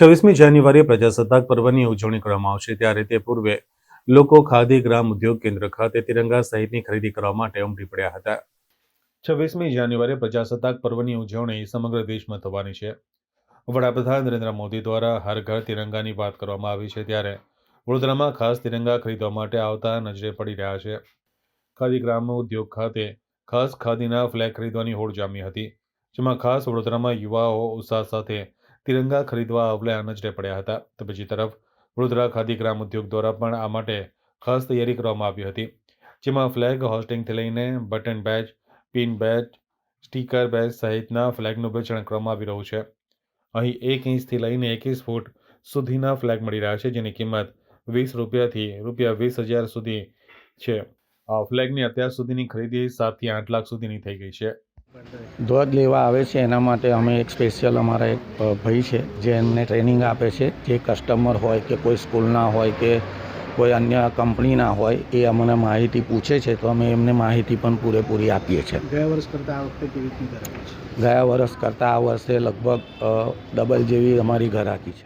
છવ્વીસમી જાન્યુઆરીએ પ્રજાસત્તાક પર્વની ઉજવણી કરવામાં આવશે. ત્યારે તે પૂર્વે લોકો ખાદી, ગ્રામ ઉદ્યોગ કેન્દ્ર ખાતે તિરંગા સહિતની ખરીદી કરવા માટે ઉમટી પડ્યા હતા. છવ્વીસમી જાન્યુઆરીએ પ્રજાસત્તાક પર્વની ઉજવણી સમગ્ર દેશમાં થવાની છે. વડાપ્રધાન નરેન્દ્ર મોદી દ્વારા હર ઘર તિરંગાની વાત કરવામાં આવી છે. ત્યારે વડોદરામાં ખાસ તિરંગા ખરીદવા માટે આવતા નજરે પડી રહ્યા છે. ખાદી, ગ્રામ ઉદ્યોગ ખાતે ખાસ ખાદીના ફ્લેગ ખરીદવાની હોડ જામી હતી, જેમાં ખાસ વડોદરામાં યુવાઓ ઉત્સાહ સાથે તિરંગા ખરીદવા આવલા નજરે પડ્યા હતા. તો બીજી તરફ, વડોદરા ખાદી ગ્રામ ઉદ્યોગ દ્વારા પણ આ માટે ખાસ તૈયારી કરવામાં આવી હતી. જેમાં ફ્લેગ હોસ્ટિંગથી લઈને button badge pin badge sticker badge સહિતના ફ્લેગનું વેચાણ કરવામાં આવી રહ્યું છે. અહીં એક ઇંચથી લઈને એકવીસ ફૂટ સુધીના ફ્લેગ મળી રહ્યા છે, જેની કિંમત વીસ રૂપિયાથી રૂપિયા વીસ હજાર સુધી છે. ફ્લેગની અત્યાર સુધીની ખરીદી સાતથી આઠ લાખ સુધીની થઈ ગઈ છે. ધ્વજ લેવા આવે છે એના માટે અમે એક સ્પેશિયલ અમારા એક ભાઈ છે જે એમને ટ્રેનિંગ આપે છે. જે કસ્ટમર હોય કે કોઈ સ્કૂલના હોય કે કોઈ અન્ય કંપનીના હોય એ અમને માહિતી પૂછે છે તો અમે એમને માહિતી પણ પૂરેપૂરી આપીએ છીએ. ગયા વર્ષ કરતાં આ વખતે કેવી રીતે ગયા વર્ષ કરતાં આ વર્ષે લગભગ ડબલ જેવી અમારી ઘરાકી છે.